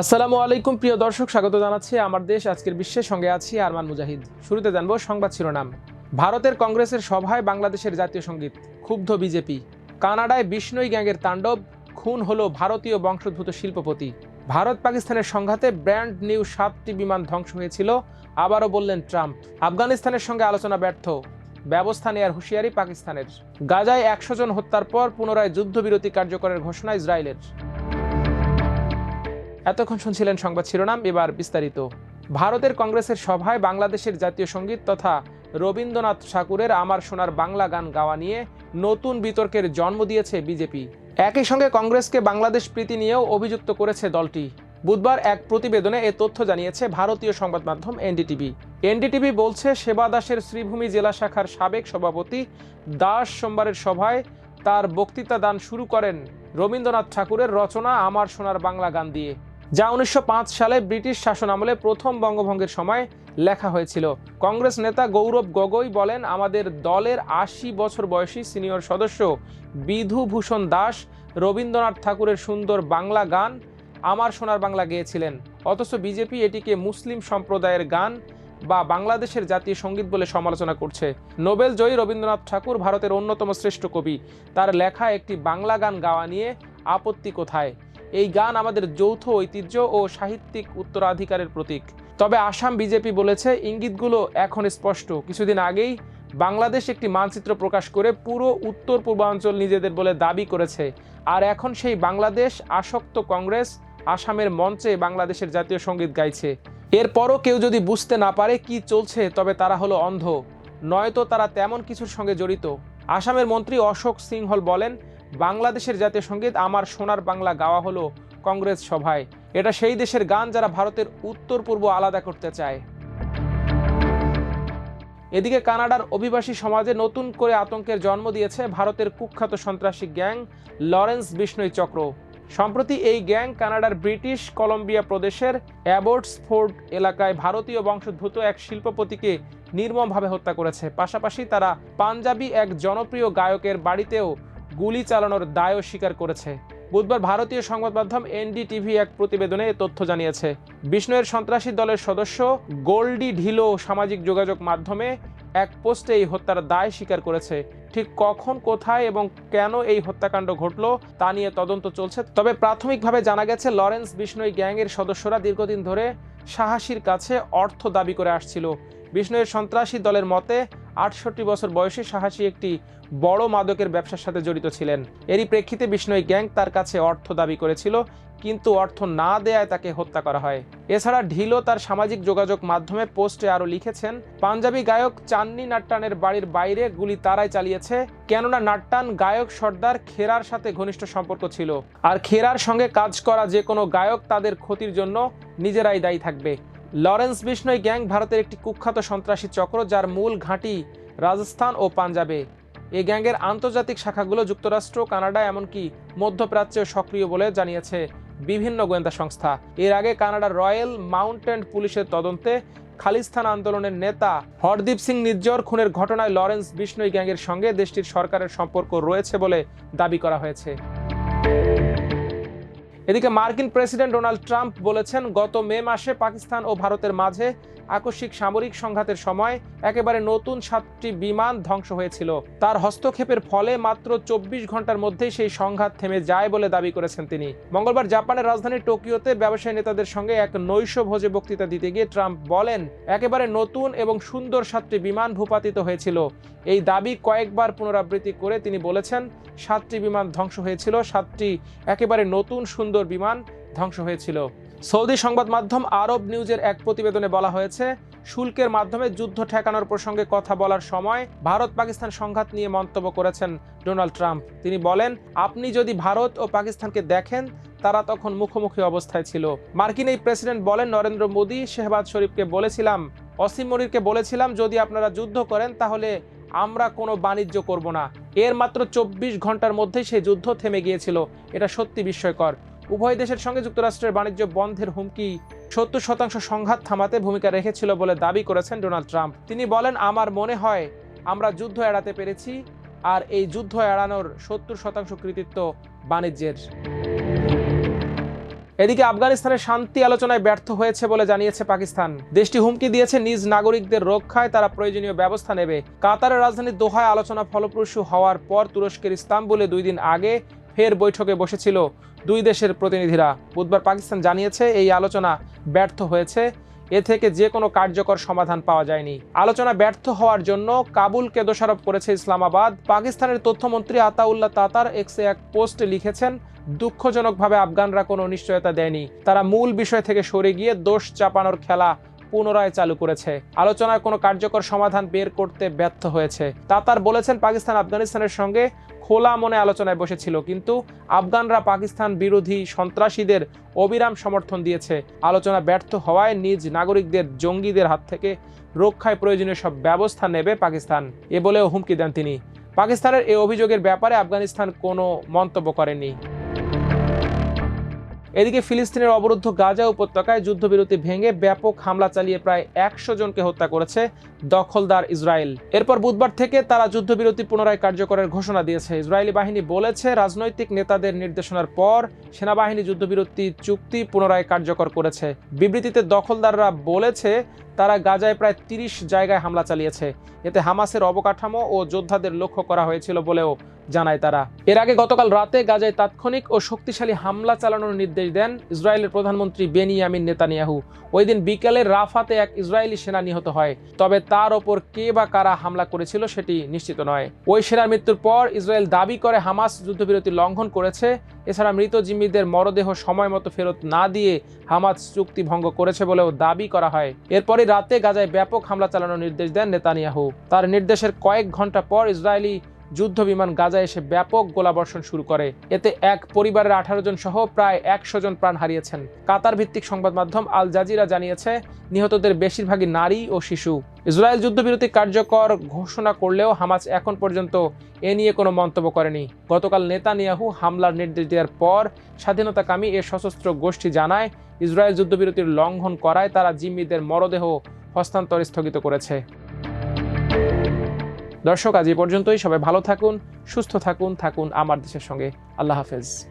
আসসালামু আলাইকুম, প্রিয় দর্শক, স্বাগত জানাচ্ছি আমার দেশ, আজকের বিশ্বের সঙ্গে আছি আরমান মুজাহিদ। শুরুতে জানব সংবাদ শিরোনাম। ভারতের কংগ্রেসের সভায় বাংলাদেশের জাতীয় সংগীত, ক্ষুব্ধ বিজেপি। কানাডায় বিষ্ণুই গ্যাংয়ের তাণ্ডব, খুন হলো ভারতীয় বংশোদ্ভূত শিল্পপতি। ভারত পাকিস্তানের সংঘাতে ব্র্যান্ড নিউ সাতটি বিমান ধ্বংস হয়েছিল, আবারও বললেন ট্রাম্প। আফগানিস্তানের সঙ্গে আলোচনা ব্যর্থ, ব্যবস্থা নেয়ার হুঁশিয়ারি পাকিস্তানের। গাজায় একশো জন হত্যার পর পুনরায় যুদ্ধবিরতি কার্যকরের ঘোষণা ইসরায়েলের। এতক্ষণ শুনছিলেন সংবাদ শিরোনাম। এবার বিস্তারিত। ভারতের কংগ্রেসের সভায় বাংলাদেশের জাতীয় সংগীত তথা রবীন্দ্রনাথ ঠাকুরের আমার সোনার বাংলা গান গাওয়া নিয়ে নতুন বিতর্কের জন্ম দিয়েছে বিজেপি। একই সঙ্গে কংগ্রেসকে বাংলাদেশ প্রীতি নিয়েও অভিযুক্ত করেছে দলটি। বুধবার এক প্রতিবেদনে এ তথ্য জানিয়েছে ভারতীয় সংবাদ মাধ্যম এনডিটিভি। এনডিটিভি বলছে, সেবা দাসের শ্রীভূমি জেলা শাখার সাবেক সভাপতি দাস সোমবারের সভায় তার বক্তৃতা দান শুরু করেন রবীন্দ্রনাথ ঠাকুরের রচনা আমার সোনার বাংলা গান দিয়ে। যা উনিশশো পাঁচ সালে ব্রিটিশ শাসন আমলে প্রথম বঙ্গভঙ্গের সময় লেখা হয়েছিল। কংগ্রেস নেতা গৌরব গগৈ বলেন, আমাদের দলের আশি বছর বয়সী সিনিয়র সদস্য বিধুভূষণ দাস, রবীন্দ্রনাথ ঠাকুরের সুন্দর বাংলা গান, আমার সোনার বাংলা গেয়েছিলেন। অথচ বিজেপি এটিকে মুসলিম সম্প্রদায়ের গান বা বাংলাদেশের জাতীয় সংগীত বলে সমালোচনা করছে। নোবেল জয়ী রবীন্দ্রনাথ ঠাকুর ভারতের অন্যতম শ্রেষ্ঠ কবি। তার লেখা একটি বাংলা গান গাওয়া নিয়ে আপত্তি কোথায়? এই গান আমাদের যৌথ ঐতিহ্য ও সাহিত্যিক উত্তরাধিকারের প্রতীক। তবে আসাম বিজেপি বলেছে, ইঙ্গিতগুলো এখন স্পষ্ট। কিছুদিন আগেই বাংলাদেশ একটি মানচিত্র প্রকাশ করে পুরো উত্তর পূর্বাঞ্চল নিজেদের বলে দাবি করেছে। আর এখন সেই বাংলাদেশ, আসক্ত কংগ্রেস, আসামের মঞ্চে বাংলাদেশের জাতীয় সংগীত গাইছে। এরপরও কেউ যদি বুঝতে না পারে কি চলছে, তবে তারা হলো অন্ধ। নয়তো তারা তেমন কিছুর সঙ্গে জড়িত। আসামের মন্ত্রী অশোক সিংহল বলেন বাংলাদেশের জাতীয় সংগীত আমার সোনার বাংলা গাওয়া হলো কংগ্রেস সভায়। এটা সেই দেশের গান যারা ভারতের উত্তর পূর্ব আলাদা করতে চায়। এদিকে কানাডার অভিবাসী সমাজে নতুন করে আতঙ্কের জন্ম দিয়েছে ভারতের কুখ্যাত সন্ত্রাসী গ্যাং লরেন্স বিষ্ণুই চক্র। সম্প্রতি এই গ্যাং কানাডার ব্রিটিশ কলম্বিয়া প্রদেশের অ্যাবোর্টসফোর্ড এলাকায় ভারতীয় বংশোদ্ভূত এক শিল্পপতিকে নির্মমভাবে হত্যা করেছে। পাশাপাশি তারা পাঞ্জাবি এক জনপ্রিয় গায়কের বাড়িতেও গুলি চালানোর দায়ও স্বীকার করেছে। বুধবার ভারতীয় সংবাদ মাধ্যম এনডিটিভি এক প্রতিবেদনে তথ্য জানিয়েছে। বিষ্ণুয়ের সন্ত্রাসী দলের সদস্য গোল্ডি ঢিলো সামাজিক যোগাযোগ মাধ্যমে এক পোস্টে এই হত্যার দায় স্বীকার করেছে। ঠিক কখন, কোথায় এবং কেন এই হত্যাকাণ্ড ঘটল তা নিয়ে তদন্ত চলছে। তবে প্রাথমিকভাবে জানা গেছে, লরেন্স বিষ্ণুই গ্যাংয়ের সদস্যরা দীর্ঘদিন ধরে সাহাসির কাছে অর্থ দাবি করে আসছিল। বিষ্ণুয়ের সন্ত্রাসী দলের মতে আটষট্টি বছর বয়সী সাহাসী একটি বড় মাদকের ব্যবসার সাথে জড়িত ছিলেন। এরই প্রেক্ষিতে বিষ্ণুই গ্যাং তার কাছে অর্থ দাবি করেছিল, কিন্তু অর্থ না দেয়ায় তাকে হত্যা করা হয়। এছাড়া ঢিলো তার সামাজিক যোগাযোগ মাধ্যমে পোস্টে আরও লিখেছেন, পাঞ্জাবি গায়ক চান্নি নাট্টানের বাড়ির বাইরে গুলি তারাই চালিয়েছে, কেননা নাট্টান গায়ক সর্দার খেরার সাথে ঘনিষ্ঠ সম্পর্ক ছিল। আর খেরার সঙ্গে কাজ করা যে কোনো গায়ক তাদের ক্ষতির জন্য নিজেরাই দায়ী থাকবে। লরেন্স বিষ্ণই গ্যাং ভারতের একটি কুখ্যাত সন্ত্রাসী চক্র যার মূল ঘাঁটি রাজস্থান ও পাঞ্জাবে। এই গ্যাংয়ের আন্তর্জাতিক শাখাগুলো যুক্তরাষ্ট্র, কানাডা, এমনকি মধ্যপ্রাচ্যেও সক্রিয় বলে জানিয়েছে বিভিন্ন গোয়েন্দা সংস্থা। এর আগে কানাডার রয়্যাল মাউন্টেন পুলিশের তদন্তে খালিস্তান আন্দোলনের নেতা হরদীপ সিং নির্জর খুনের ঘটনায় লরেন্স বিষ্ণই গ্যাংয়ের সঙ্গে দেশটির সরকারের সম্পর্ক রয়েছে বলে দাবি করা হয়েছে। এদিকে মার্কিন প্রেসিডেন্ট ডোনাল্ড ট্রাম্প বলেছেন গত মে মাসে পাকিস্তান ও ভারতের মাঝে আকস্মিক সামরিক সংঘাতের সময় একেবারে নতুন সাতটি বিমান ধ্বংস হয়েছিল। তার হস্তক্ষেপের ফলে মাত্র চব্বিশ ঘণ্টার মধ্যেই সেই সংঘাত থেমে যায় বলে দাবি করেছেন তিনি। মঙ্গলবার জাপানের রাজধানী টোকিওতে ব্যবসায়ী নেতাদের সঙ্গে এক নৈশ ভোজে বক্তৃতা দিতে গিয়ে ট্রাম্প বলেন, একেবারে নতুন এবং সুন্দর সাতটি বিমান ভূপাতিত হয়েছিল। এই দাবি কয়েকবার পুনরাবৃত্তি করে তিনি বলেছেন, সাতটি বিমান ধ্বংস হয়েছিল, সাতটি একেবারে নতুন সুন্দর বিমান ধ্বংস হয়েছিল। সৌদি সংবাদ মাধ্যম আরব নিউজের এক প্রতিবেদনে বলা হয়েছে, শুল্কের মাধ্যমে যুদ্ধ ঠেকানোর প্রসঙ্গে কথা বলার সময় ভারত পাকিস্তান সংঘাত নিয়ে মন্তব্য করেছেন ডোনাল্ড ট্রাম্প। তিনি বলেন, আপনি যদি ভারত ও পাকিস্তানকে দেখেন, তারা তখন মুখোমুখি অবস্থায় ছিল। মার্কিন এই প্রেসিডেন্ট বলেন, নরেন্দ্র মোদী শেহবাজ শরীফকে বলেছিলাম, অসীম মনিরকে বলেছিলাম, যদি আপনারা যুদ্ধ করেন, তাহলে আমরা কোনো বাণিজ্য করব না। এর মাত্র চব্বিশ ঘণ্টার মধ্যেই সেই যুদ্ধ থেমে গিয়েছিল। এটা সত্যি বিস্ময়কর। উভয় দেশের সঙ্গে যুক্তরাষ্ট্রের বাণিজ্য বন্ধের হুমকি সত্তর শতাংশ সংঘাত থামাতে ভূমিকা রেখেছিল বলে দাবি করেছেন ডোনাল্ড ট্রাম্প। তিনি বলেন, আমার মনে হয় আমরা যুদ্ধ এড়াতে পেরেছি আর এই যুদ্ধ এড়ানোর সত্তর শতাংশ কৃতিত্ব বাণিজ্যের। এদিকে আফগানিস্তানের শান্তি আলোচনায় ব্যর্থ হয়েছে বলে জানিয়েছে পাকিস্তান। দেশটি হুমকি দিয়েছে, নিজ নাগরিকদের রক্ষায় তারা প্রয়োজনীয় ব্যবস্থা নেবে। কাতারের রাজধানী দোহায় আলোচনা ফলপ্রসূ হওয়ার পর তুরস্কের ইস্তাম্বুলে দুই দিন আগে ফের বৈঠকে বসেছিল দুই দেশের প্রতিনিধিরা বুধবার পাকিস্তান জানিয়েছে এই আলোচনা ব্যর্থ হয়েছে। এ থেকে যে কোনো কার্যকর সমাধান পাওয়া যায়নি। আলোচনা ব্যর্থ হওয়ার জন্য কাবুলকে দোষারোপ করেছে ইসলামাবাদ। পাকিস্তানের তথ্যমন্ত্রী আতাউল্লাহ তাতার এক্সে এক পোস্টে লিখেছেন, দুঃখজনকভাবে আফগানরা কোনো নিশ্চয়তা দেয়নি। তারা মূল বিষয় থেকে সরে গিয়ে দোষ চাপানোর খেলা পুনরায় চালু করেছে। আলোচনায় কোনো কার্যকর সমাধান বের করতে ব্যর্থ হয়েছে। তাতার বলেছেন, পাকিস্তান আফগানিস্তানের সঙ্গে খোলা মনে আলোচনায় বসেছিল, কিন্তু আফগানরা পাকিস্তান বিরোধী সন্ত্রাসীদের অবিরাম সমর্থন দিয়েছে। আলোচনা ব্যর্থ হওয়ায় নিজ নাগরিকদের জঙ্গিদের হাত থেকে রক্ষায় প্রয়োজনীয় সব ব্যবস্থা নেবে পাকিস্তান। এ বলেও হুমকি দেন তিনি। পাকিস্তানের এই অভিযোগের ব্যাপারে আফগানিস্তান কোনো মন্তব্য করেনি। এদিকে ফিলিস্তিনের অবরুদ্ধ গাজা উপত্যকায় যুদ্ধবিরতি ভেঙে ব্যাপক হামলা চালিয়ে প্রায় একশো জনকে হত্যা করেছে দখলদার ইসরায়েল। এরপর বুধবার থেকে তারা যুদ্ধবিরতি পুনরায় কার্যকরের ঘোষণা দিয়েছে। ইসরায়েলি বাহিনী বলেছে, রাজনৈতিক নেতাদের নির্দেশনার পর সেনাবাহিনী যুদ্ধবিরতি চুক্তি পুনরায় কার্যকর করেছে। বিবৃতিতে দখলদাররা বলেছে তারা গাজায় প্রায় তিরিশ জায়গায় হামলা চালিয়েছে। এতে হামাসের অবকাঠামো ও যোদ্ধাদের লক্ষ্য করা হয়েছিল বলেও জানায় তারা। এর আগে গতকাল রাতে গাজায় তাৎক্ষণিক ও শক্তিশালী হামলা চালানোর নির্দেশ দেন ইসরায়েলের প্রধানমন্ত্রী বেনিয়ামিন নেতানিয়াহু। ওই দিন বিকেলে রাফাতে এক ইসরায়েলি সেনা নিহত হয়। তবে তার ওপর কে বা কারা হামলা করেছিল সেটি নিশ্চিত নয়। ওই সেনার মৃত্যুর পর ইসরায়েল দাবি করে হামাস যুদ্ধবিরতি লঙ্ঘন করেছে। এছাড়া মৃত জিম্মিদের মরদেহ সময় মতো ফেরত না দিয়ে হামাস চুক্তি ভঙ্গ করেছে বলেও দাবি করা হয়। এরপরই রাতে গাজায় ব্যাপক হামলা চালানোর নির্দেশ দেন নেতানিয়াহু। তার নির্দেশের কয়েক ঘণ্টা পর ইসরায়েলি যুদ্ধ বিমান গাজায় এসে ব্যাপক গোলাবর্ষণ শুরু করে। এতে এক পরিবারের আঠারো জন সহ প্রায় একশো জন প্রাণ হারিয়েছেন। কাতার ভিত্তিক সংবাদ মাধ্যম আল জাজিরা জানিয়েছে, নিহতদের বেশিরভাগই নারী ও শিশু। ইসরায়েল যুদ্ধবিরতি কার্যকর ঘোষণা করলেও হামাস এখন পর্যন্ত এ নিয়ে কোনো মন্তব্য করেনি। গতকাল নেতানিয়াহু হামলার নির্দেশ দেওয়ার পর স্বাধীনতাকামী এ সশস্ত্র গোষ্ঠী জানায়, ইসরায়েল যুদ্ধবিরতির লঙ্ঘন করায় তারা জিম্মিদের মরদেহ হস্তান্তর স্থগিত করেছে। দর্শক, আজ এই পর্যন্তই। সবাই ভালো থাকুন, সুস্থ থাকুন থাকুন আমার দেশের সঙ্গে। আল্লাহ হাফেজ।